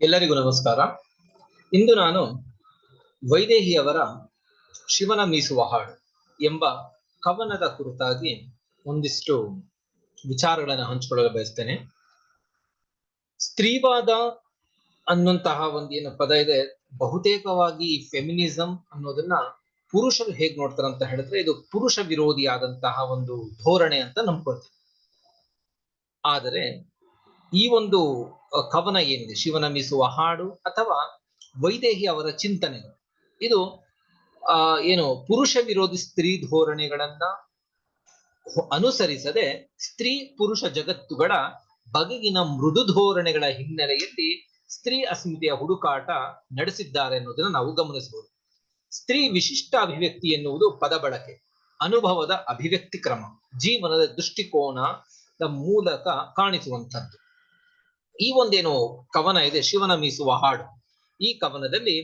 ಎಲ್ಲರಿಗೂ ನಮಸ್ಕಾರ. ಇಂದು ನಾನು ವೈದೇಹಿಯವರ ಶಿವನ ಮೀಸುವ ಹಾಡು ಎಂಬ ಕವನದ ಕುರಿತಾಗಿ ಒಂದಿಷ್ಟು ವಿಚಾರಗಳನ್ನು ಹಂಚಿಕೊಳ್ಳಲು ಬಯಸ್ತೇನೆ. ಸ್ತ್ರೀವಾದ ಅನ್ನುವಂತಹ ಒಂದೇನು ಪದ ಇದೆ, ಬಹುತೇಕವಾಗಿ ಫೆಮಿನಿಸಂ ಅನ್ನೋದನ್ನ ಪುರುಷರು ಹೇಗ್ ನೋಡ್ತಾರೆ ಅಂತ ಹೇಳಿದ್ರೆ ಇದು ಪುರುಷ ವಿರೋಧಿಯಾದಂತಹ ಒಂದು ಧೋರಣೆ ಅಂತ ನಂಬ್ಕೊಳ್ತೀವಿ ಆದರೆ ಈ ಒಂದು ಕವನ ಏನಿದೆ? ಶಿವನ ಮೀಸುವ ಹಾಡು ಅಥವಾ ವೈದೇಹಿ ಅವರ ಚಿಂತನೆಗಳು. ಇದು, ಆ, ಏನು ಪುರುಷ ವಿರೋಧಿ ಸ್ತ್ರೀ ಧೋರಣೆಗಳನ್ನ ಅನುಸರಿಸದೆ ಸ್ತ್ರೀ ಪುರುಷ ಜಗತ್ತುಗಳ ಬಗೆಗಿನ ಮೃದು ಧೋರಣೆಗಳ ಹಿನ್ನೆಲೆಯಲ್ಲಿ ಸ್ತ್ರೀ ಅಸ್ಮಿತೆಯ ಹುಡುಕಾಟ ನಡೆಸಿದ್ದಾರೆ ಅನ್ನೋದನ್ನ ನಾವು ಗಮನಿಸಬಹುದು. ಸ್ತ್ರೀ ವಿಶಿಷ್ಟ ಅಭಿವ್ಯಕ್ತಿ ಎನ್ನುವುದು ಪದ ಬಳಕೆ, ಅನುಭವದ ಅಭಿವ್ಯಕ್ತಿ ಕ್ರಮ, ಜೀವನದ ದೃಷ್ಟಿಕೋನದ ಮೂಲಕ ಕಾಣಿಸುವಂತದ್ದು ಈ ಒಂದೇನು ಕವನ ಇದೆ, ಶಿವನ ಮೀಸುವ ಹಾಡು. ಈ ಕವನದಲ್ಲಿ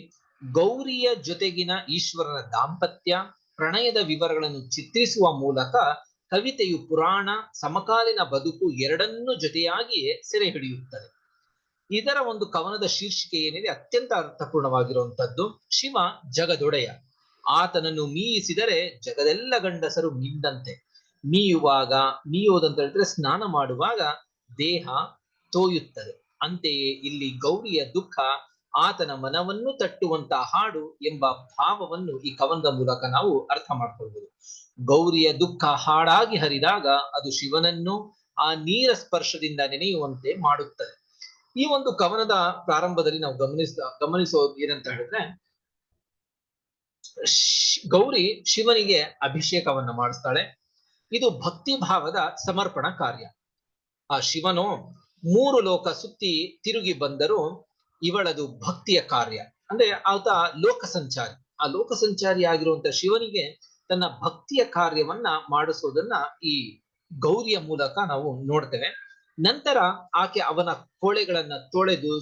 ಗೌರಿಯ ಜೊತೆಗಿನ ಈಶ್ವರನ ದಾಂಪತ್ಯ, ಪ್ರಣಯದ ವಿವರಗಳನ್ನು ಚಿತ್ರಿಸುವ ಮೂಲಕ ಕವಿತೆಯು ಪುರಾಣ, ಸಮಕಾಲೀನ ಬದುಕು ಎರಡನ್ನೂ ಜೊತೆಯಾಗಿಯೇ ಸೆರೆ ಹಿಡಿಯುತ್ತದೆ. ಇದರ ಒಂದು ಕವನದ ಶೀರ್ಷಿಕೆ ಏನಿದೆ, ಅತ್ಯಂತ ಅರ್ಥಪೂರ್ಣವಾಗಿರುವಂತದ್ದು ಶಿವ ಜಗದೊಡೆಯ. ಆತನನ್ನು ಮೀಯಿಸಿದರೆ ಜಗದೆಲ್ಲ ಗಂಡಸರು ಮಿಂದಂತೆ ಮೀಯುವಾಗ ಮೀಯೋದಂತ ಹೇಳಿದ್ರೆ ಸ್ನಾನ ಮಾಡುವಾಗ ದೇಹ ತೋಯುತ್ತದೆ. ಅಂತೆಯೇ ಇಲ್ಲಿ ಗೌರಿಯ ದುಃಖ ಆತನ ಮನವನ್ನು ತಟ್ಟುವಂತ ಹಾಡು ಎಂಬ ಭಾವವನ್ನು ಈ ಕವನದ ಮೂಲಕ ನಾವು ಅರ್ಥ ಮಾಡ್ಕೊಳ್ಬಹುದು ಗೌರಿಯ ದುಃಖ ಹಾಡಾಗಿ ಹರಿದಾಗ ಅದು ಶಿವನನ್ನು ಆ ನೀರ ಸ್ಪರ್ಶದಿಂದ ನೆನೆಯುವಂತೆ ಮಾಡುತ್ತದೆ. ಈ ಒಂದು ಕವನದ ಪ್ರಾರಂಭದಲ್ಲಿ ನಾವು ಗಮನಿಸ ಗಮನಿಸೋದು ಏನಂತ ಹೇಳಿದ್ರೆ ಗೌರಿ ಶಿವನಿಗೆ ಅಭಿಷೇಕವನ್ನ ಮಾಡಿಸ್ತಾಳೆ. ಇದು ಭಕ್ತಿ ಭಾವದ ಸಮರ್ಪಣಾ ಕಾರ್ಯ. ಆ ಶಿವನು ಮೂರು ಲೋಕ ಸುತ್ತಿ ತಿರುಗಿ ಬಂದರೂ ಇವಳದು ಭಕ್ತಿಯ ಕಾರ್ಯ. ಅಂದ್ರೆ ಆತ ಲೋಕ ಸಂಚಾರಿ ಆ ಲೋಕ ಸಂಚಾರಿ ಆಗಿರುವಂತ ಶಿವನಿಗೆ ತನ್ನ ಭಕ್ತಿಯ ಕಾರ್ಯವನ್ನ ಮಾಡಿಸೋದನ್ನ ಈ ಗೌರಿಯ ಮೂಲಕ ನಾವು ನೋಡ್ತೇವೆ. ನಂತರ ಆಕೆ ಅವನ ಕೋಳೆಗಳನ್ನ ತೊಳೆದು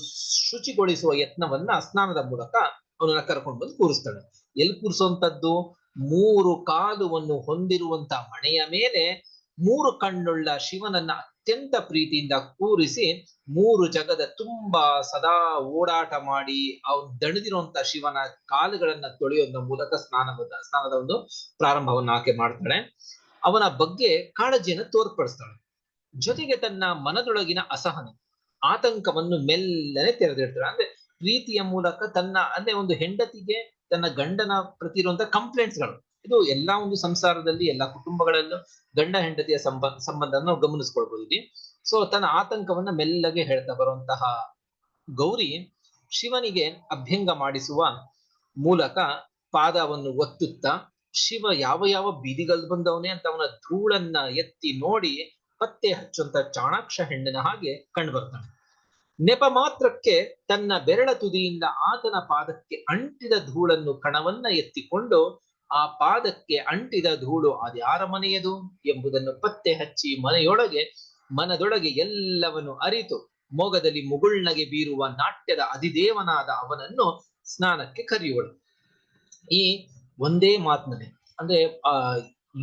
ಶುಚಿಗೊಳಿಸುವ ಯತ್ನವನ್ನ ಸ್ನಾನದ ಮೂಲಕ ಅವನನ್ನ ಕರ್ಕೊಂಡು ಬಂದು ಕೂರಿಸ್ತಾಳೆ. ಎಲ್ಲಿ ಕೂರಿಸುವಂತದ್ದು ಮೂರು ಕಾಲುವನ್ನು ಹೊಂದಿರುವಂತ ಮಣೆಯ ಮೇಲೆ ಮೂರು ಕಣ್ಣುಳ್ಳ ಶಿವನನ್ನ ಅತ್ಯಂತ ಪ್ರೀತಿಯಿಂದ ಕೂರಿಸಿ ಮೂರು ಜಗದ ತುಂಬಾ ಸದಾ ಓಡಾಟ ಮಾಡಿ ಅವನು ದಣಿದಿರುವಂತ ಶಿವನ ಕಾಲುಗಳನ್ನ ತೊಳೆಯೋದ್ರ ಮೂಲಕ ಸ್ನಾನದ ಸ್ನಾನದ ಒಂದು ಪ್ರಾರಂಭವನ್ನು ಆಕೆ ಮಾಡ್ತಾಳೆ. ಅವನ ಬಗ್ಗೆ ಕಾಳಜಿಯನ್ನು ತೋರ್ಪಡಿಸ್ತಾಳೆ. ಜೊತೆಗೆ ತನ್ನ ಮನದೊಳಗಿನ ಅಸಹನೆ, ಆತಂಕವನ್ನು ಮೆಲ್ಲನೆ ತೆರೆದಿಡ್ತಾಳೆ. ಅಂದ್ರೆ ಪ್ರೀತಿಯ ಮೂಲಕ ತನ್ನ, ಅಂದ್ರೆ ಒಂದು ಹೆಂಡತಿಗೆ ತನ್ನ ಗಂಡನ ಪ್ರತಿ ಇರುವಂತ ಕಂಪ್ಲೇಂಟ್ಸ್ಗಳು ಇದು ಎಲ್ಲ ಒಂದು ಸಂಸಾರದಲ್ಲಿ, ಎಲ್ಲಾ ಕುಟುಂಬಗಳಲ್ಲೂ ಗಂಡ ಹೆಂಡತಿಯ ಸಂಬಂಧ ಸಂಬಂಧನ ನಾವು ಗಮನಿಸ್ಕೊಳ್ಬಹುದು ಇಲ್ಲಿ ಸೊ ತನ್ನ ಆತಂಕವನ್ನ ಮೆಲ್ಲಗೆ ಹೇಳ್ತಾ ಬರುವಂತಹ ಗೌರಿ ಶಿವನಿಗೆ ಅಭ್ಯಂಗ ಮಾಡಿಸುವ ಮೂಲಕ ಪಾದವನ್ನು ಒತ್ತುತ್ತಾ, ಶಿವ ಯಾವ ಯಾವ ಬೀದಿಗಳು ಬಂದವನೇ ಅಂತ ಅವನ ಧೂಳನ್ನ ಎತ್ತಿ ನೋಡಿ ಪತ್ತೆ ಹಚ್ಚುವಂತ ಚಾಣಾಕ್ಷ ಹೆಣ್ಣಿನ ಹಾಗೆ ಕಂಡು ಬರ್ತಾನೆ. ನೆಪ ಮಾತ್ರಕ್ಕೆ ತನ್ನ ಬೆರಳ ತುದಿಯಿಂದ ಆತನ ಪಾದಕ್ಕೆ ಅಂಟಿದ ಧೂಳನ್ನು ಕಣವನ್ನ ಎತ್ತಿಕೊಂಡು ಆ ಪಾದಕ್ಕೆ ಅಂಟಿದ ಧೂಳು ಅದ್ಯಾರ ಮನೆಯದು ಎಂಬುದನ್ನು ಪತ್ತೆ ಹಚ್ಚಿ ಮನೆಯೊಳಗೆ, ಮನದೊಳಗೆ ಎಲ್ಲವನ್ನು ಅರಿತು ಮೊಗದಲ್ಲಿ ಮುಗುಳ್ನಗೆ ಬೀರುವ ನಾಟ್ಯದ ಅಧಿದೇವನಾದ ಅವನನ್ನು ಸ್ನಾನಕ್ಕೆ ಕರೆಯುವಳು. ಈ ಒಂದೇ ಮಾತಿನಲ್ಲಿ, ಅಂದ್ರೆ, ಆ,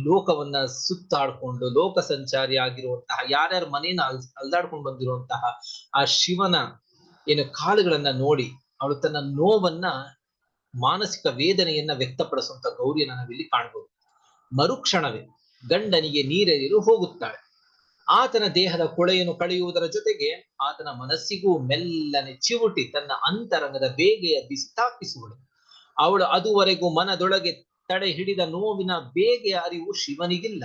ಲೋಕವನ್ನ ಸುತ್ತಾಡ್ಕೊಂಡು ಲೋಕ ಸಂಚಾರಿ ಆಗಿರುವಂತಹ, ಯಾರ್ಯಾರ ಮನೇನ ಅಲ್, ಅಲ್ದಾಡ್ಕೊಂಡು ಬಂದಿರುವಂತಹ ಆ ಶಿವನ ಏನು ಕಾಲುಗಳನ್ನ ನೋಡಿ, ಅವಳು ತನ್ನ ನೋವನ್ನ ಮಾನಸಿಕ ವೇದನೆಯನ್ನ ವ್ಯಕ್ತಪಡಿಸುವಂತ ಗೌರಿಯನ್ನ ನಾವಿಲ್ಲಿ ಕಾಣಬಹುದು ಮರುಕ್ಷಣವೇ ಗಂಡನಿಗೆ ನೀರೆರಿಲು ಹೋಗುತ್ತಾಳೆ. ಆತನ ದೇಹದ ಕೊಳೆಯನ್ನು ಕಳೆಯುವುದರ ಜೊತೆಗೆ ಆತನ ಮನಸ್ಸಿಗೂ ಮೆಲ್ಲನೆ ಚಿವುಟಿ ತನ್ನ ಅಂತರಂಗದ ಬೇಗೆಯ ಬಿಸಿತಾಪಿಸುವಳು ಅವಳು ಅದುವರೆಗೂ ಮನದೊಳಗೆ ತಡೆ ಹಿಡಿದ ನೋವಿನ ಬೇಗೆಯ ಅರಿವು ಶಿವನಿಗಿಲ್ಲ.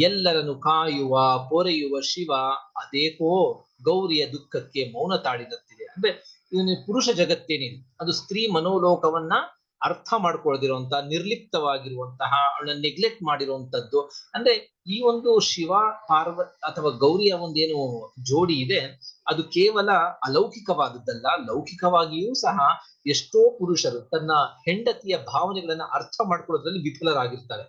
ಎಲ್ಲರನ್ನು ಕಾಯುವ, ಪೊರೆಯುವ ಶಿವ, ಅದೇಕೋ ಗೌರಿಯ ದುಃಖಕ್ಕೆ ಮೌನ ತಾಳಿದಂತಿದೆ. ಅಂದ್ರೆ ಇವನು ಪುರುಷ ಜಗತ್ತೇನಿದೆ ಅದು ಸ್ತ್ರೀ ಮನೋಲೋಕವನ್ನ ಅರ್ಥ ಮಾಡ್ಕೊಳ್ದಿರುವಂತಹ ನಿರ್ಲಿಪ್ತವಾಗಿರುವಂತಹ, ಅವಳನ್ನ ನೆಗ್ಲೆಕ್ಟ್ ಮಾಡಿರುವಂತದ್ದು ಅಂದ್ರೆ ಈ ಒಂದು ಶಿವ ಪಾರ್ವ ಅಥವಾ ಗೌರಿಯ ಒಂದೇನು ಜೋಡಿ ಇದೆ. ಅದು ಕೇವಲ ಅಲೌಕಿಕವಾದದ್ದಲ್ಲ. ಲೌಕಿಕವಾಗಿಯೂ ಸಹ ಎಷ್ಟೋ ಪುರುಷರು ತನ್ನ ಹೆಂಡತಿಯ ಭಾವನೆಗಳನ್ನ ಅರ್ಥ ಮಾಡ್ಕೊಳ್ಳೋದ್ರಲ್ಲಿ ವಿಫಲರಾಗಿರ್ತಾರೆ.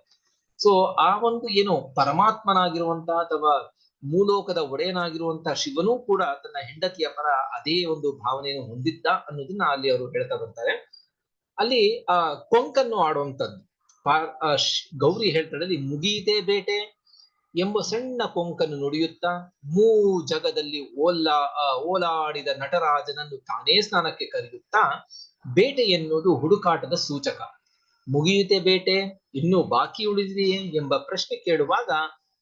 ಸೊ ಆ ಒಂದು ಏನು ಪರಮಾತ್ಮನಾಗಿರುವಂತಹ ಅಥವಾ ಮೂಲೋಕದ ಒಡೆಯನಾಗಿರುವಂತಹ ಶಿವನೂ ಕೂಡ ತನ್ನ ಹೆಂಡತಿಯ ಪರ ಅದೇ ಒಂದು ಭಾವನೆಯನ್ನು ಹೊಂದಿದ್ದ ಅನ್ನೋದನ್ನ ಅಲ್ಲಿ ಅವರು ಹೇಳ್ತಾ ಬರ್ತಾರೆ. ಅಲ್ಲಿ, ಆ, ಕೊಂಕನ್ನು ಆಡುವಂಥದ್ದು. ಗೌರಿ ಹೇಳ್ತಾಳೆ ಅಲ್ಲಿ ಮುಗಿಯಿತೆ ಬೇಟೆ ಎಂಬ ಸಣ್ಣ ಕೊಂಕನ್ನು ನುಡಿಯುತ್ತಾ ಮೂ ಜಗದಲ್ಲಿ ಓಲಾ ಓಲಾಡಿದ ನಟರಾಜನನ್ನು ತಾನೇ ಸ್ನಾನಕ್ಕೆ ಕರೆಯುತ್ತಾ ಬೇಟೆ ಎನ್ನುವುದು ಹುಡುಕಾಟದ ಸೂಚಕ. ಮುಗಿಯುತ್ತೆ ಬೇಟೆ, ಇನ್ನೂ ಬಾಕಿ ಉಳಿದಿದೆಯೇ? ಎಂಬ ಪ್ರಶ್ನೆ ಕೇಳುವಾಗ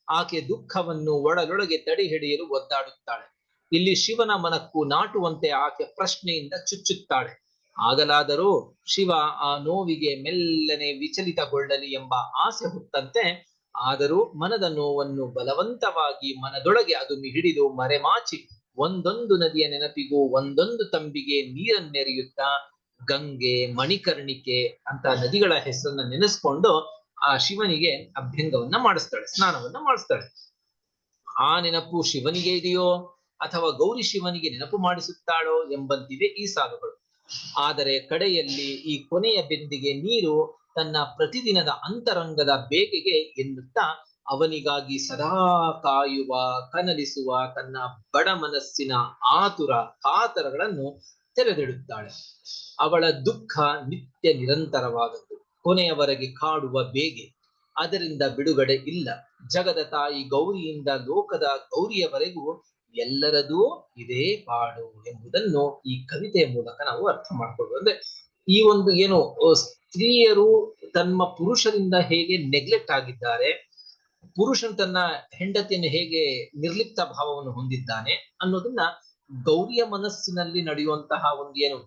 ಆಕೆ ದುಃಖವನ್ನು ಒಳಗೊಳಗೆ ತಡೆ ಹಿಡಿಯಲು ಒದ್ದಾಡುತ್ತಾಳೆ. ಇಲ್ಲಿ ಶಿವನ ಮನಕ್ಕೂ ನಾಟುವಂತೆ ಆಕೆ ಪ್ರಶ್ನೆಯಿಂದ ಚುಚ್ಚುತ್ತಾಳೆ. ಆಗಲಾದರೂ ಶಿವ ಆ ನೋವಿಗೆ ಮೆಲ್ಲನೆ ವಿಚಲಿತಗೊಳ್ಳಲಿ ಎಂಬ ಆಸೆ ಹುಟ್ಟಂತೆ, ಆದರೂ ಮನದ ನೋವನ್ನು ಬಲವಂತವಾಗಿ ಮನದೊಳಗೆ ಅದು ಹಿಡಿದು ಮರೆಮಾಚಿ ಒಂದೊಂದು ನದಿಯ ನೆನಪಿಗೂ ಒಂದೊಂದು ತಂಬಿಗೆ ನೀರನ್ನೆರೆಯುತ್ತಾ, ಗಂಗೆ, ಮಣಿಕರ್ಣಿಕೆ ಅಂತ ನದಿಗಳ ಹೆಸರನ್ನ ನೆನೆಸ್ಕೊಂಡು ಆ ಶಿವನಿಗೆ ಅಭ್ಯಂಗವನ್ನ ಮಾಡಿಸ್ತಾಳೆ, ಸ್ನಾನವನ್ನ ಮಾಡಿಸ್ತಾಳೆ. ಆ ನೆನಪು ಶಿವನಿಗೆ ಇದೆಯೋ ಅಥವಾ ಗೌರಿ ಶಿವನಿಗೆ ನೆನಪು ಮಾಡಿಸುತ್ತಾಳೋ ಎಂಬಂತಿವೆ ಈ ಸಾಲುಗಳು. ಆದರೆ ಕಡೆಯಲ್ಲಿ ಈ ಕೊನೆಯ ಬೆಂದಿಗೆ ನೀರು ತನ್ನ ಪ್ರತಿದಿನದ ಅಂತರಂಗದ ಬೇಗೆಗೆ ಎನ್ನುತ್ತಾ ಅವನಿಗಾಗಿ ಸದಾ ಕಾಯುವ, ಕನಲಿಸುವ ತನ್ನ ಬಡ ಮನಸ್ಸಿನ ಆತುರ ಕಾತರಗಳನ್ನು ತೆರೆದಿಡುತ್ತಾಳೆ. ಅವಳ ದುಃಖ ನಿತ್ಯ ನಿರಂತರವಾದದ್ದು. ಕೊನೆಯವರೆಗೆ ಕಾಡುವ ಬೇಗೆ. ಅದರಿಂದ ಬಿಡುಗಡೆ ಇಲ್ಲ. ಜಗದ ತಾಯಿ ಗೌರಿಯಿಂದ ಲೋಕದ ಗೌರಿಯವರೆಗೂ ಎಲ್ಲರದೂ ಇದೇ ಪಾಡು ಎಂಬುದನ್ನು ಈ ಕವಿತೆಯ ಮೂಲಕ ನಾವು ಅರ್ಥ ಮಾಡ್ಕೊಳ್ಬೋದು ಅಂದ್ರೆ ಈ ಒಂದು ಏನು ಸ್ತ್ರೀಯರು ತಮ್ಮ ಪುರುಷರಿಂದ ಹೇಗೆ ನೆಗ್ಲೆಕ್ಟ್ ಆಗಿದ್ದಾರೆ, ಪುರುಷನ್ ತನ್ನ ಹೆಂಡತಿಯನ್ನು ಹೇಗೆ ನಿರ್ಲಿಪ್ತ ಭಾವವನ್ನು ಹೊಂದಿದ್ದಾನೆ ಅನ್ನೋದನ್ನ ಗೌರಿಯ ಮನಸ್ಸಿನಲ್ಲಿ ನಡೆಯುವಂತಹ ಒಂದು ಏನು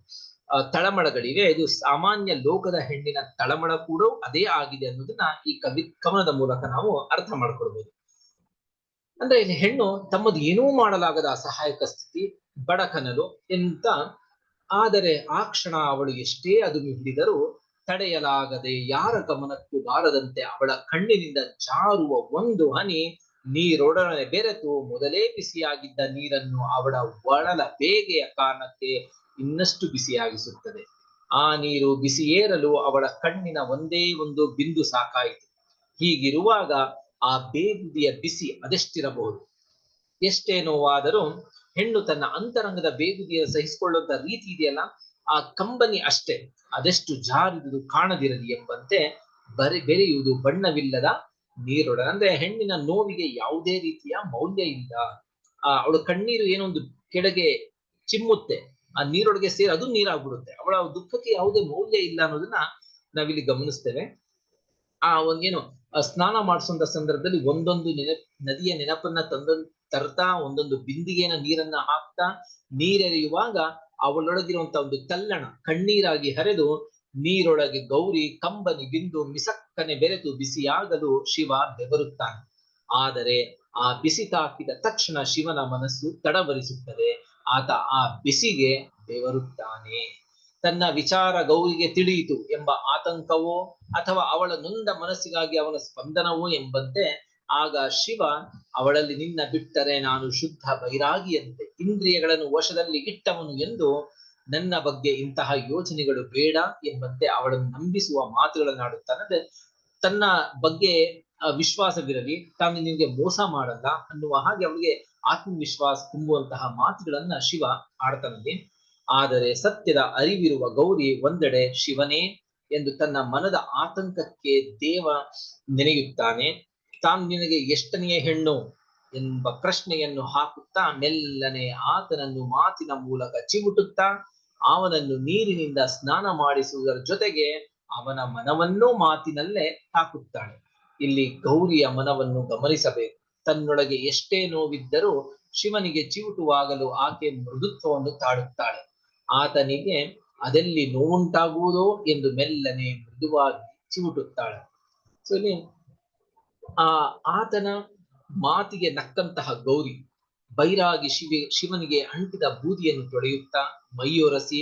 ತಳಮಳಗಳಿವೆ ಇದು ಸಾಮಾನ್ಯ ಲೋಕದ ಹೆಣ್ಣಿನ ತಳಮಳ ಕೂಡ ಅದೇ ಆಗಿದೆ ಅನ್ನೋದನ್ನ ಈ ಕವಿ ಕವನದ ಮೂಲಕ ನಾವು ಅರ್ಥ ಮಾಡ್ಕೊಳ್ಬಹುದು ಅಂದ್ರೆ ಹೆಣ್ಣು ತಮ್ಮದು ಏನೂ ಮಾಡಲಾಗದ ಅಸಹಾಯಕ ಸ್ಥಿತಿ ಬಡಕನಲು ಎಂತ, ಆದರೆ ಆ ಕ್ಷಣ ಅವಳು ಎಷ್ಟೇ ಅದು ಹಿಡಿದರೂ ತಡೆಯಲಾಗದೆ ಯಾರ ಗಮನಕ್ಕೂ ಬಾರದಂತೆ ಅವಳ ಕಣ್ಣಿನಿಂದ ಜಾರುವ ಒಂದು ಹನಿ ನೀರೊಡನೆ ಬೆರೆತು ಮೊದಲೇ ಬಿಸಿಯಾಗಿದ್ದ ನೀರನ್ನು ಅವಳ ಒಳಲ ಬೇಗೆಯ ಕಾರಣಕ್ಕೆ ಇನ್ನಷ್ಟು ಬಿಸಿಯಾಗಿಸುತ್ತದೆ ಆ ನೀರು ಬಿಸಿಯೇರಲು ಅವಳ ಕಣ್ಣಿನ ಒಂದೇ ಒಂದು ಬಿಂದು ಸಾಕಾಯಿತು. ಹೀಗಿರುವಾಗ ಆ ಬೇಗುದಿಯ ಬಿಸಿ ಅದೆಷ್ಟಿರಬಹುದು? ಎಷ್ಟೇ ನೋವಾದರೂ ಹೆಣ್ಣು ತನ್ನ ಅಂತರಂಗದ ಬೇಗುದಿಯ ಸಹಿಸಿಕೊಳ್ಳುವಂತ ರೀತಿ ಇದೆಯಲ್ಲ? ಆ ಕಂಬನಿ ಅಷ್ಟೇ. ಅದೆಷ್ಟು ಜಾರಿದುದು ಕಾಣದಿರಲಿ ಎಂಬಂತೆ ಬರೆ ಬೆರೆಯುವುದು ಬಣ್ಣವಿಲ್ಲದ ನೀರೊಡ ಅಂದ್ರೆ ಹೆಣ್ಣಿನ ನೋವಿಗೆ ಯಾವುದೇ ರೀತಿಯ ಮೌಲ್ಯ ಇಲ್ಲ. ಆ, ಅವಳು ಕಣ್ಣೀರು ಏನೊಂದು ಕೆಳಗೆ ಚಿಮ್ಮುತ್ತೆ. ಆ ನೀರೊಳಗೆ ಸೇರಿ, ಅದು ನೀರಾಗ್ಬಿಡುತ್ತೆ. ಅವಳ ದುಃಖಕ್ಕೆ ಯಾವುದೇ ಮೌಲ್ಯ ಇಲ್ಲ ಅನ್ನೋದನ್ನ ನಾವಿಲ್ಲಿ ಗಮನಿಸ್ತೇವೆ. ಆ ಒಂದೇನು ಸ್ನಾನ ಮಾಡಿಸುವಂತ ಸಂದರ್ಭದಲ್ಲಿ ಒಂದೊಂದು ನೆನಪ್ ನದಿಯ ನೆನಪನ್ನ ತಂದ, ತರ್ತಾ, ಒಂದೊಂದು ಬಿಂದಿಗೆನ ನೀರನ್ನ ಹಾಕ್ತಾ, ನೀರೆರೆಯುವಾಗ ಅವಳೊಳಗಿರುವಂತ ಒಂದು ತಲ್ಲಣ ಕಣ್ಣೀರಾಗಿ ಹರಿದು, ನೀರೊಳಗೆ ಗೌರಿ, ಕಂಬನಿ, ಬಿಂದು, ಮಿಸಕ್ಕನೆ ಬೆರೆತು ಬಿಸಿಯಾಗಲು ಶಿವ ಬೆವರುತ್ತಾನೆ. ಆದರೆ ಆ ಬಿಸಿ ತಾಕಿದ ತಕ್ಷಣ ಶಿವನ ಮನಸ್ಸು ತಡವರಿಸುತ್ತದೆ. ಆತ ಆ ಬಿಸಿಗೆ ಬೆವರುತ್ತಾನೆ. ತನ್ನ ವಿಚಾರ ಗೌರಿಗೆ ತಿಳಿಯಿತು ಎಂಬ ಆತಂಕವೋ ಅಥವಾ ಅವಳ ನೊಂದ ಮನಸ್ಸಿಗಾಗಿ ಅವನ ಸ್ಪಂದನವೋ ಎಂಬಂತೆ ಆಗ ಶಿವ, ಅವಳಲ್ಲಿ ನಿನ್ನ ಬಿಟ್ಟರೆ ನಾನು ಶುದ್ಧ ಬೈರಾಗಿಯಂತೆ ಇಂದ್ರಿಯಗಳನ್ನು ವಶದಲ್ಲಿ ಇಟ್ಟವನು ಎಂದು ನನ್ನ ಬಗ್ಗೆ ಇಂತಹ ಯೋಚನೆಗಳು ಬೇಡ ಎಂಬಂತೆ ಅವಳನ್ನು ನಂಬಿಸುವ ಮಾತುಗಳನ್ನಾಡುತ್ತಾನೆ. ತನ್ನ ಬಗ್ಗೆ ವಿಶ್ವಾಸವಿರಲಿ, ತಾನು ನಿಮಗೆ ಮೋಸ ಮಾಡಲ್ಲ ಅನ್ನುವ ಹಾಗೆ ಅವನಿಗೆ ಆತ್ಮವಿಶ್ವಾಸ ತುಂಬುವಂತಹ ಮಾತುಗಳನ್ನ ಶಿವ ಆಡ್ತಾನಲ್ಲಿ ಆದರೆ ಸತ್ಯದ ಅರಿವಿರುವ ಗೌರಿ ಒಂದೆಡೆ ಶಿವನೇ ಎಂದು ತನ್ನ ಮನದ ಆತಂಕಕ್ಕೆ ದೇವ ನೆನೆಯುತ್ತಾನೆ. ತಾನು ನಿನಗೆ ಎಷ್ಟನೆಯ ಹೆಣ್ಣು ಎಂಬ ಪ್ರಶ್ನೆಯನ್ನು ಹಾಕುತ್ತಾ ಮೆಲ್ಲನೆ ಆತನನ್ನು ಮಾತಿನ ಮೂಲಕ ಚಿವುಟುತ್ತಾ ಅವನನ್ನು ನೀರಿನಿಂದ ಸ್ನಾನ ಮಾಡಿಸುವುದರ ಜೊತೆಗೆ ಅವನ ಮನವನ್ನೂ ಮಾತಿನಲ್ಲೇ ಹಾಕುತ್ತಾಳೆ. ಇಲ್ಲಿ ಗೌರಿಯ ಮನವನ್ನು ಗಮನಿಸಬೇಕು. ತನ್ನೊಳಗೆ ಎಷ್ಟೇ ನೋವಿದ್ದರೂ ಶಿವನಿಗೆ ಚಿವುಟುವಾಗಲು ಆಕೆ ಮೃದುತ್ವವನ್ನು ತಾಡುತ್ತಾಳೆ ಆತನಿಗೆ ಅದೆಲ್ಲಿ ನೋವುಂಟಾಗುವುದೋ ಎಂದು ಮೆಲ್ಲನೆ ಮೃದುವಾಗಿ ಚಿವುಟುತ್ತಾಳೆ. ಸೊ ಆ ಆತನ ಮಾತಿಗೆ ನಕ್ಕಂತಹ ಗೌರಿ ಬೈರಾಗಿ ಶಿವ, ಶಿವನಿಗೆ ಅಂಟಿದ ಬೂದಿಯನ್ನು ತೊಳೆಯುತ್ತಾ ಮೈಯೊರಸಿ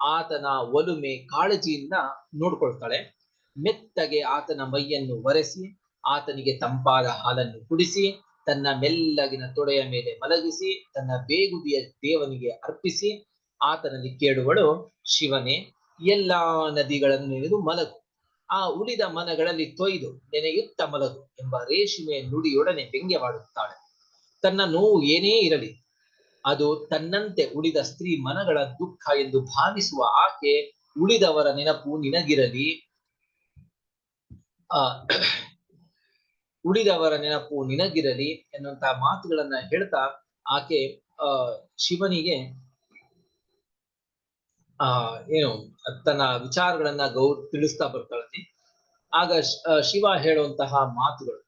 ಆತನ ಒಲುಮೆ ಕಾಳಜಿಯಿಂದ ನೋಡ್ಕೊಳ್ತಾಳೆ. ಮೆತ್ತಗೆ ಆತನ ಮೈಯನ್ನು ಒರೆಸಿ, ಆತನಿಗೆ ತಂಪಾದ ಹಾಲನ್ನು ಕುಡಿಸಿ, ತನ್ನ ಮೆಲ್ಲಗಿನ ತೊಡೆಯ ಮೇಲೆ ಮಲಗಿಸಿ, ತನ್ನ ಬೇಗುದಿಯ ದೇವನಿಗೆ ಅರ್ಪಿಸಿ, ಆತನಲ್ಲಿ ಕೇಳುವಳು, ಶಿವನೇ, ಎಲ್ಲಾ ನದಿಗಳನ್ನು ಇದು ಮಲಗು. ಆ ಉಳಿದ ಮನಗಳಲ್ಲಿ ತೊಯ್ದು, ನೆನೆಯುತ್ತ ಮಲಗು ಎಂಬ ರೇಷ್ಮೆಯ ನುಡಿಯೊಡನೆ ವ್ಯಂಗ್ಯವಾಡುತ್ತಾಳೆ. ತನ್ನ ನೋವು ಏನೇ ಇರಲಿ, ಅದು ತನ್ನಂತೆ ಉಳಿದ ಸ್ತ್ರೀ ಮನಗಳ ದುಃಖ ಎಂದು ಭಾವಿಸುವ ಆಕೆ ಉಳಿದವರ ನೆನಪು ನಿನಗಿರಲಿ. ಆ, ಉಳಿದವರ ನೆನಪು ನಿನಗಿರಲಿ ಎನ್ನುವಂತಹ ಮಾತುಗಳನ್ನ ಹೇಳ್ತಾ ಆಕೆ, ಆ, ಶಿವನಿಗೆ, ಆ, ಏನು, ತನ್ನ ವಿಚಾರಗಳನ್ನ ಗೌ ತಿಳಿಸ್ತಾ ಬರ್ತಾಳೆ ಆಗ ಶಿವ ಹೇಳುವಂತಹ ಮಾತುಗಳು.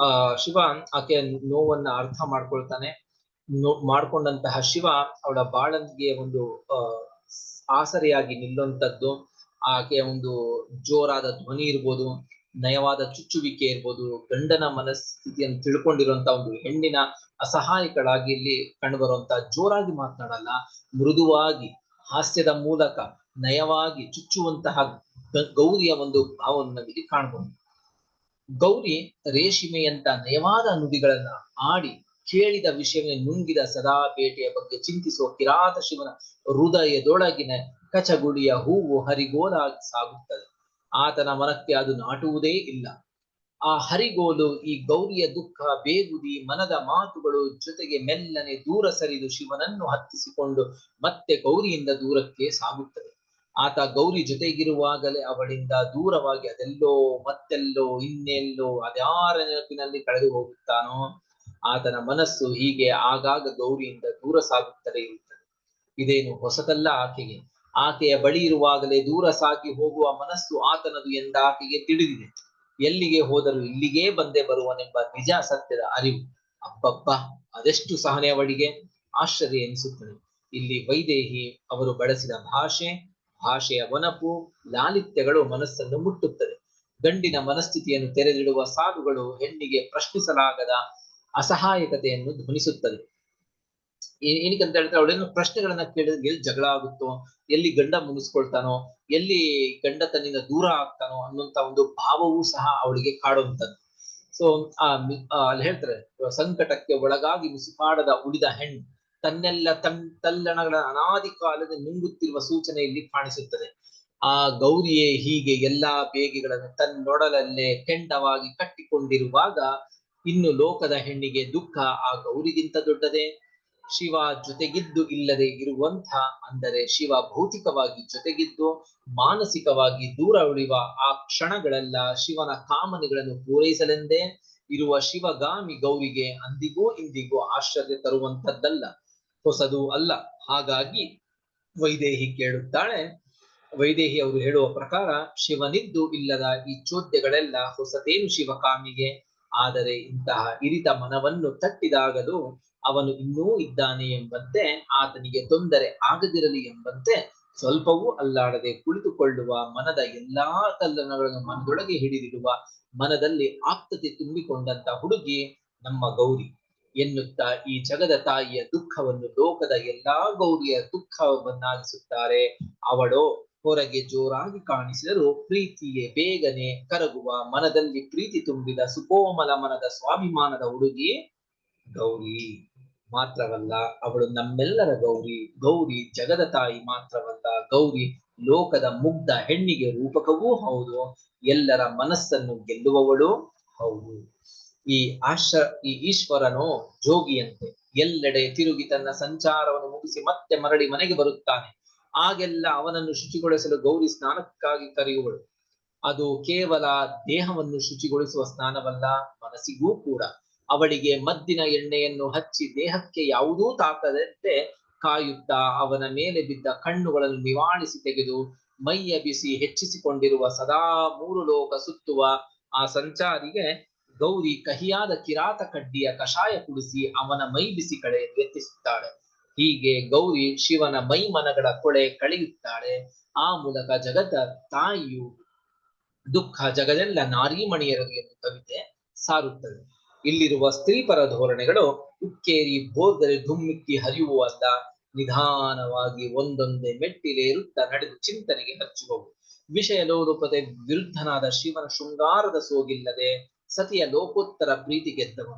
ಆ ಶಿವ ಆಕೆಯ ನೋವನ್ನ ಅರ್ಥ ಮಾಡ್ಕೊಳ್ತಾನೆ. ನೋ, ಮಾಡ್ಕೊಂಡಂತಹ ಶಿವ ಅವಳ ಬಾಳಂತಿಗೆ ಒಂದು ಆಸರೆಯಾಗಿ ನಿಲ್ಲುವಂತದ್ದು. ಆಕೆಯ ಒಂದು ಜೋರಾದ ಧ್ವನಿ ಇರ್ಬೋದು, ನಯವಾದ ಚುಚ್ಚುವಿಕೆ ಇರ್ಬೋದು, ಗಂಡನ ಮನಸ್ಥಿತಿಯನ್ನು ತಿಳ್ಕೊಂಡಿರುವಂತ ಒಂದು ಹೆಣ್ಣಿನ ಅಸಹಾಯಕಳಾಗಿ ಇಲ್ಲಿ ಕಂಡುಬರುವಂತ ಜೋರಾಗಿ ಮಾತನಾಡಲ್ಲ, ಮೃದುವಾಗಿ, ಹಾಸ್ಯದ ಮೂಲಕ ನಯವಾಗಿ ಚುಚ್ಚುವಂತಹ ಗೌರಿಯ ಒಂದು ಭಾವವನ್ನು ನಾವಿಲ್ಲಿ ಕಾಣಬಹುದು ಗೌರಿ ರೇಷ್ಮೆಯಂತ ನಯವಾದ ನುಡಿಗಳನ್ನ ಆಡಿ ಕೇಳಿದ ವಿಷಯವೇ ನುಂಗಿದ ಸದಾ ಬೇಟೆಯ ಬಗ್ಗೆ ಚಿಂತಿಸುವ ಕಿರಾತ ಶಿವನ ಹೃದಯದೊಳಗಿನ ಕಚಗುಳಿಯ ಹೂವು ಹರಿಗೋಲಾಗಿ ಸಾಗುತ್ತದೆ. ಆತನ ಮನಕ್ಕೆ ಅದು ನಾಟುವುದೇ ಇಲ್ಲ. ಆ ಹರಿಗೋಲು, ಈ ಗೌರಿಯ ದುಃಖ, ಬೇಗುದಿ, ಮನದ ಮಾತುಗಳು ಜೊತೆಗೆ ಮೆಲ್ಲನೆ ದೂರ ಸರಿದು ಶಿವನನ್ನು ಹತ್ತಿಸಿಕೊಂಡು ಮತ್ತೆ ಗೌರಿಯಿಂದ ದೂರಕ್ಕೆ ಸಾಗುತ್ತದೆ. ಆತ ಗೌರಿ ಜೊತೆಗಿರುವಾಗಲೇ ಅವಳಿಂದ ದೂರವಾಗಿ ಅದೆಲ್ಲೋ ಮತ್ತೆಲ್ಲೋ ಇನ್ನೆಲ್ಲೋ ಅದ್ಯಾರ ನೆನಪಿನಲ್ಲಿ ಕಳೆದು ಹೋಗುತ್ತಾನೋ? ಆತನ ಮನಸ್ಸು ಹೀಗೆ ಆಗಾಗ ಗೌರಿಯಿಂದ ದೂರ ಸಾಗುತ್ತಲೇ ಇರುತ್ತದೆ. ಇದೇನು ಹೊಸತಲ್ಲ ಆಕೆಗೆ? ಆಕೆಯ ಬಳಿ ಇರುವಾಗಲೇ ದೂರ ಸಾಗಿ ಹೋಗುವ ಮನಸ್ಸು ಆತನದು ಎಂದ ಆಕೆಗೆ ತಿಳಿದಿದೆ. ಎಲ್ಲಿಗೆ ಹೋದರೂ ಇಲ್ಲಿಗೇ ಬಂದೇ ಬರುವನೆಂಬ ನಿಜ ಸತ್ಯದ ಅರಿವು. ಅಬ್ಬಬ್ಬ, ಅದೆಷ್ಟು ಸಹನೆ ಅವಳಿಗೆ? ಆಶ್ಚರ್ಯ ಎನಿಸುತ್ತದೆ. ಇಲ್ಲಿ ವೈದೇಹಿ ಅವರು ಬಳಸಿದ ಭಾಷೆ, ಭಾಷೆಯ ವನಪು ಲಾಲಿತ್ಯಗಳು ಮನಸ್ಸನ್ನು ಮುಟ್ಟುತ್ತದೆ. ಗಂಡಿನ ಮನಸ್ಥಿತಿಯನ್ನು ತೆರೆದಿಡುವ ಸಾಧುಗಳು ಹೆಣ್ಣಿಗೆ ಪ್ರಶ್ನಿಸಲಾಗದ ಅಸಹಾಯಕತೆಯನ್ನು ಧ್ವನಿಸುತ್ತದೆ. ಏ- ಏನಕ್ಕಂತ ಹೇಳಿದ್ರೆ ಅವಳೇನು ಪ್ರಶ್ನೆಗಳನ್ನ ಕೇಳಿದ್ರೆ ಎಲ್ಲಿ ಜಗಳ ಆಗುತ್ತೋ, ಎಲ್ಲಿ ಗಂಡ ಮುಗಿಸ್ಕೊಳ್ತಾನೋ, ಎಲ್ಲಿ ಗಂಡ ತನ್ನಿಂದ ದೂರ ಆಗ್ತಾನೋ ಅನ್ನುವಂತ ಒಂದು ಭಾವವೂ ಸಹ ಅವಳಿಗೆ ಕಾಡುವಂತದ್ದು ಸೊ ಆ ಅಲ್ಲಿ ಹೇಳ್ತಾರೆ, ಸಂಕಟಕ್ಕೆ ಒಳಗಾಗಿ ಮುಸುಕಾಡದ ಉಳಿದ ಹೆಣ್ಣು ತನ್ನೆಲ್ಲ ತನ್, ತಲ್ಲಣಗಳ ಅನಾದಿ ಕಾಲದ ನುಂಗುತ್ತಿರುವ ಸೂಚನೆ ಇಲ್ಲಿ ಕಾಣಿಸುತ್ತದೆ. ಆ ಗೌರಿಯೇ ಹೀಗೆ ಎಲ್ಲಾ ಬೇಗೆಗಳನ್ನು ತನ್ನೊಡಲಲ್ಲೇ ಕೆಂಡವಾಗಿ ಕಟ್ಟಿಕೊಂಡಿರುವಾಗ ಇನ್ನು ಲೋಕದ ಹೆಣ್ಣಿಗೆ ದುಃಖ ಆ ಗೌರಿಗಿಂತ ದೊಡ್ಡದೇ. ಶಿವ ಜೊತೆಗಿದ್ದು ಇಲ್ಲದೆ ಇರುವಂಥ ಅಂದರೆ ಶಿವ ಭೌತಿಕವಾಗಿ ಜೊತೆಗಿದ್ದು, ಮಾನಸಿಕವಾಗಿ ದೂರ ಉಳಿಯುವ ಆ ಕ್ಷಣಗಳೆಲ್ಲ ಶಿವನ ಕಾಮನೆಗಳನ್ನು ಪೂರೈಸಲೆಂದೇ ಇರುವ ಶಿವಗಾಮಿ ಗೌರಿಗೆ ಅಂದಿಗೂ ಇಂದಿಗೂ ಆಶ್ಚರ್ಯ ತರುವಂತದ್ದಲ್ಲ ಹೊಸದು ಅಲ್ಲ. ಹಾಗಾಗಿ ವೈದೇಹಿ ಕೇಳುತ್ತಾಳೆ, ವೈದೇಹಿ ಅವರು ಹೇಳುವ ಪ್ರಕಾರ ಶಿವನಿದ್ದು ಇಲ್ಲದ ಈ ಚೋದ್ಯಗಳೆಲ್ಲ ಹೊಸತೇನು ಶಿವಕಾಮಿಗೆ? ಆದರೆ ಇಂತಹ ಇರಿತ ಮನವನ್ನು ತಟ್ಟಿದಾಗಲೂ ಅವನು ಇನ್ನೂ ಇದ್ದಾನೆ ಎಂಬಂತೆ, ಆತನಿಗೆ ತೊಂದರೆ ಆಗದಿರಲಿ ಎಂಬಂತೆ ಸ್ವಲ್ಪವೂ ಅಲ್ಲಾಡದೆ ಕುಳಿತುಕೊಳ್ಳುವ ಮನದ ಎಲ್ಲಾ ತಲ್ಲಣಗಳನ್ನು ಮನದೊಳಗೆ ಹಿಡಿದಿರುವ ಮನದಲ್ಲಿ ಆಪ್ತತೆ ತುಂಬಿಕೊಂಡಂತ ಹುಡುಗಿ ನಮ್ಮ ಗೌರಿ. ಎನ್ನುತ್ತಾ ಈ ಜಗದ ತಾಯಿಯ ದುಃಖವನ್ನು ಲೋಕದ ಎಲ್ಲಾ ಗೌರಿಯ ದುಃಖವನ್ನಾಗಿಸುತ್ತಾರೆ. ಅವಳೋ ಹೊರಗೆ ಜೋರಾಗಿ ಕಾಣಿಸಿದರೂ ಪ್ರೀತಿಯೇ ಬೇಗನೆ ಕರಗುವ ಮನದಲ್ಲಿ ಪ್ರೀತಿ ತುಂಬಿದ ಸುಕೋಮಲ ಮನದ ಸ್ವಾಭಿಮಾನದ ಹುಡುಗಿ ಗೌರಿ. ಮಾತ್ರವಲ್ಲ, ಅವಳು ನಮ್ಮೆಲ್ಲರ ಗೌರಿ ಗೌರಿ ಜಗದ ತಾಯಿ ಮಾತ್ರವಲ್ಲ, ಗೌರಿ ಲೋಕದ ಮುಗ್ಧ ಹೆಣ್ಣಿಗೆ ರೂಪಕವೂ ಹೌದು, ಎಲ್ಲರ ಮನಸ್ಸನ್ನು ಗೆಲ್ಲುವವಳು ಹೌದು. ಈ ಆಶ, ಈ ಈಶ್ವರನು ಜೋಗಿಯಂತೆ ಎಲ್ಲೆಡೆ ತಿರುಗಿ ತನ್ನ ಸಂಚಾರವನ್ನು ಮುಗಿಸಿ ಮತ್ತೆ ಮರಳಿ ಮನೆಗೆ ಬರುತ್ತಾನೆ. ಆಗೆಲ್ಲ ಅವನನ್ನು ಶುಚಿಗೊಳಿಸಲು ಗೌರಿ ಸ್ನಾನಕ್ಕಾಗಿ ಕರೆಯುವಳು. ಅದು ಕೇವಲ ದೇಹವನ್ನು ಶುಚಿಗೊಳಿಸುವ ಸ್ನಾನವಲ್ಲ, ಮನಸ್ಸಿಗೂ ಕೂಡ. ಅವಳಿಗೆ ಮದ್ದಿನ ಎಣ್ಣೆಯನ್ನು ಹಚ್ಚಿ ದೇಹಕ್ಕೆ ಯಾವುದೂ ತಾಕದಂತೆ ಕಾಯುತ್ತಾ ಅವನ ಮೇಲೆ ಬಿದ್ದ ಕಣ್ಣುಗಳನ್ನು ನಿವಾಳಿಸಿ ತೆಗೆದು ಮೈಯ ಬಿಸಿ ಹೆಚ್ಚಿಸಿಕೊಂಡಿರುವ ಸದಾ ಮೂರು ಲೋಕ ಸುತ್ತುವ ಆ ಸಂಚಾರಿಗೆ ಗೌರಿ ಕಹಿಯಾದ ಕಿರಾತ ಕಡ್ಡಿಯ ಕಷಾಯ ಕುಡಿಸಿ ಅವನ ಮೈ ಬಿಸಿ ಕಡೆ ಎತ್ತಿಸುತ್ತಾಳೆ. ಹೀಗೆ ಗೌರಿ ಶಿವನ ಮೈ ಮನಗಳ ಕೊಳೆ ಕಳೆಯುತ್ತಾಳೆ. ಆ ಮೂಲಕ ಜಗತ ತಾಯಿಯು ದುಃಖ ಜಗದೆಲ್ಲ ನಾರೀಮಣಿಯರು ಎಂದು ಕವಿತೆ ಸಾರುತ್ತದೆ. ಇಲ್ಲಿರುವ ಸ್ತ್ರೀಪರ ಧೋರಣೆಗಳು ಉಕ್ಕೇರಿ ಬೋರ್ಗರೆ ಧುಮ್ಮಿಕ್ಕಿ ಹರಿಯುವಂತ ನಿಧಾನವಾಗಿ ಒಂದೊಂದೇ ಮೆಟ್ಟಿಲೇರುತ್ತಾ ನಡೆದು ಚಿಂತನೆಗೆ ಹಚ್ಚುವವು ವಿಷಯ ಲೋಲುಪತೆ ವಿರುದ್ಧನಾದ ಶಿವನ ಶೃಂಗಾರದ ಸೋಗಿಲ್ಲದೆ ಸತಿಯ ಲೋಕೋತ್ತರ ಪ್ರೀತಿ ಗೆದ್ದವ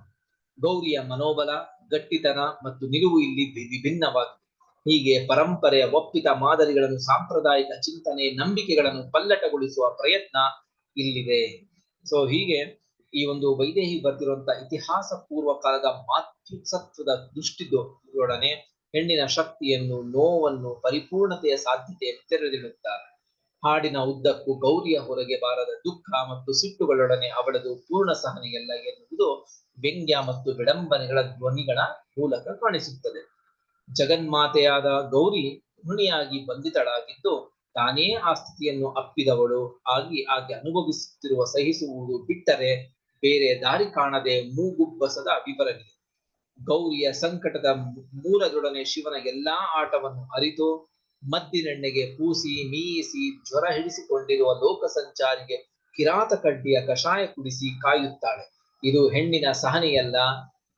ಗೌರಿಯ ಮನೋಬಲ, ಗಟ್ಟಿತನ ಮತ್ತು ನಿಲುವು ಇಲ್ಲಿ ವಿಭಿನ್ನವಾಗಿದೆ ಹೀಗೆ ಪರಂಪರೆಯ ಒಪ್ಪಿತ ಮಾದರಿಗಳನ್ನು ಸಾಂಪ್ರದಾಯಿಕ ಚಿಂತನೆ ನಂಬಿಕೆಗಳನ್ನು ಪಲ್ಲಟಗೊಳಿಸುವ ಪ್ರಯತ್ನ ಇಲ್ಲಿದೆ. ಸೊ ಹೀಗೆ ಈ ಒಂದು ವೈದೇಹಿ ಬರ್ತಿರುವಂತಹ ಇತಿಹಾಸ ಪೂರ್ವ ಕಾಲದ ಮಾತೃಸತ್ವದ ದೃಷ್ಟಿದೊಡನೆ ಹೆಣ್ಣಿನ ಶಕ್ತಿಯನ್ನು, ನೋವನ್ನು, ಪರಿಪೂರ್ಣತೆಯ ಸಾಧ್ಯತೆಯನ್ನು ತೆರೆದಿಡುತ್ತಾರೆ. ಹಾಡಿನ ಉದ್ದಕ್ಕೂ ಗೌರಿಯ ಹೊರಗೆ ಬಾರದ ದುಃಖ ಮತ್ತು ಸಿಟ್ಟುಗಳೊಡನೆ ಅವಳದು ಪೂರ್ಣ ಸಹನೆಯಲ್ಲ ಎನ್ನುವುದು ವ್ಯಂಗ್ಯ ಮತ್ತು ವಿಡಂಬನೆಗಳ ಧ್ವನಿಗಳ ಮೂಲಕ ಕಾಣಿಸುತ್ತದೆ. ಜಗನ್ಮಾತೆಯಾದ ಗೌರಿ ಋಣಿಯಾಗಿ ಬಂಧಿತಳಾಗಿದ್ದು ತಾನೇ ಆ ಸ್ಥಿತಿಯನ್ನು ಅಪ್ಪಿದವಳು. ಆಗಿ ಆಕೆ ಅನುಭವಿಸುತ್ತಿರುವ ಸಹಿಸುವುದು ಬಿಟ್ಟರೆ ಬೇರೆ ದಾರಿ ಕಾಣದೆ ಮೂಗುಬ್ಬಸದ ವಿವರವಿದೆ ಗೌರಿಯ ಸಂಕಟದ ಮೂಲದೊಡನೆ ಶಿವನ ಎಲ್ಲಾ ಆಟವನ್ನು ಅರಿತು, ಮದ್ದಿನೆಣ್ಣೆಗೆ ಪೂಸಿ, ಮೀಯಿಸಿ, ಜ್ವರ ಹಿಡಿಸಿಕೊಂಡಿರುವ ಲೋಕ ಸಂಚಾರಿಗೆ ಕಿರಾತ ಕಡ್ಡಿಯ ಕಷಾಯ ಕುಡಿಸಿ ಕಾಯುತ್ತಾಳೆ. ಇದು ಹೆಣ್ಣಿನ ಸಹನೆಯಲ್ಲ.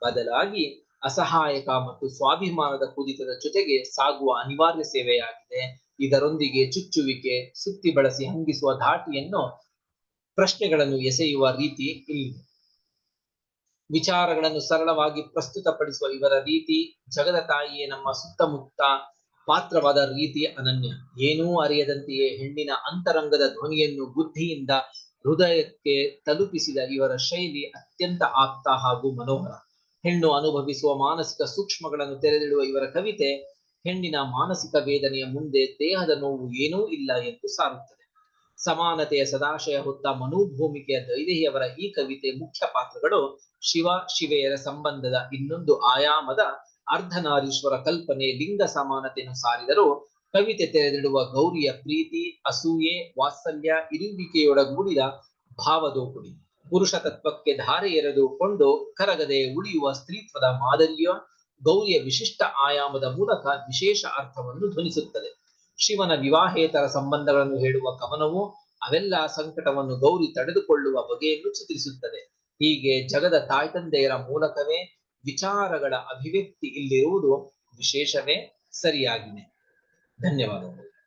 ಬದಲಾಗಿ ಅಸಹಾಯಕ ಮತ್ತು ಸ್ವಾಭಿಮಾನದ ಕುದಿತದ ಜೊತೆಗೆ ಸಾಗುವ ಅನಿವಾರ್ಯ ಸೇವೆಯಾಗಿದೆ. ಇದರೊಂದಿಗೆ ಚುಚ್ಚುವಿಕೆ, ಸುತ್ತಿ ಬಳಸಿ ಹಂಗಿಸುವ ಧಾಟಿಯನ್ನು ಪ್ರಶ್ನೆಗಳನ್ನು ಎಸೆಯುವ ರೀತಿ ಇಲ್ಲಿದೆ. ವಿಚಾರಗಳನ್ನು ಸರಳವಾಗಿ ಪ್ರಸ್ತುತಪಡಿಸುವ ಇವರ ರೀತಿ ಜಗದ ತಾಯಿಯೇ ನಮ್ಮ ಸುತ್ತಮುತ್ತ ಪಾತ್ರವಾದ ರೀತಿ ಅನನ್ಯ. ಏನೂ ಅರಿಯದಂತೆಯೇ ಹೆಣ್ಣಿನ ಅಂತರಂಗದ ಧ್ವನಿಯನ್ನು ಬುದ್ಧಿಯಿಂದ ಹೃದಯಕ್ಕೆ ತಲುಪಿಸಿದ ಇವರ ಶೈಲಿ ಅತ್ಯಂತ ಆಪ್ತ ಹಾಗೂ ಮನೋಹರ. ಹೆಣ್ಣು ಅನುಭವಿಸುವ ಮಾನಸಿಕ ಸೂಕ್ಷ್ಮಗಳನ್ನು ತೆರೆದಿಡುವ ಇವರ ಕವಿತೆ ಹೆಣ್ಣಿನ ಮಾನಸಿಕ ವೇದನೆಯ ಮುಂದೆ ದೇಹದ ನೋವು ಏನೂ ಇಲ್ಲ ಎಂದು ಸಾರುತ್ತದೆ. ಸಮಾನತೆಯ ಸದಾಶಯ ಹೊತ್ತ ಮನೋಭೂಮಿಕೆಯ ದೈದೇಹಿಯವರ ಈ ಕವಿತೆ ಮುಖ್ಯ ಪಾತ್ರಗಳು ಶಿವ, ಶಿವೆಯರ ಸಂಬಂಧದ ಇನ್ನೊಂದು ಆಯಾಮದ ಅರ್ಧನಾರೀಶ್ವರ ಕಲ್ಪನೆ, ಲಿಂಗ ಸಮಾನತೆಯನ್ನು ಸಾರಿದರೂ ಕವಿತೆ ತೆರೆದಿಡುವ ಗೌರಿಯ ಪ್ರೀತಿ, ಅಸೂಯೆ, ವಾತ್ಸಲ್ಯ ಇರುವಿಕೆಯೊಳಗೂಡಿದ ಭಾವದೋಕುಡಿ ಪುರುಷ ತತ್ವಕ್ಕೆ ಧಾರೆ ಎರೆದುಕೊಂಡು ಕರಗದೆ ಉಳಿಯುವ ಸ್ತ್ರೀತ್ವದ ಮಾದರಿಯ ಗೌರಿಯ ವಿಶಿಷ್ಟ ಆಯಾಮದ ಮೂಲಕ ವಿಶೇಷ ಅರ್ಥವನ್ನು ಧ್ವನಿಸುತ್ತದೆ. ಶಿವನ ವಿವಾಹೇತರ ಸಂಬಂಧಗಳನ್ನು ಹೇಳುವ ಕವನವು ಅವೆಲ್ಲ ಸಂಕಟವನ್ನು ಗೌರಿ ತಡೆದುಕೊಳ್ಳುವ ಬಗೆಯನ್ನು ಚಿತ್ರಿಸುತ್ತದೆ. ಹೀಗೆ ಜಗದ ತಾಯ್ತಂದೆಯರ ಮೂಲಕವೇ ವಿಚಾರಗಳ ಅಭಿವ್ಯಕ್ತಿ ಇಲ್ಲಿರುವುದು ವಿಶೇಷವೇ ಸರಿಯಾಗಿದೆ. ಧನ್ಯವಾದಗಳು.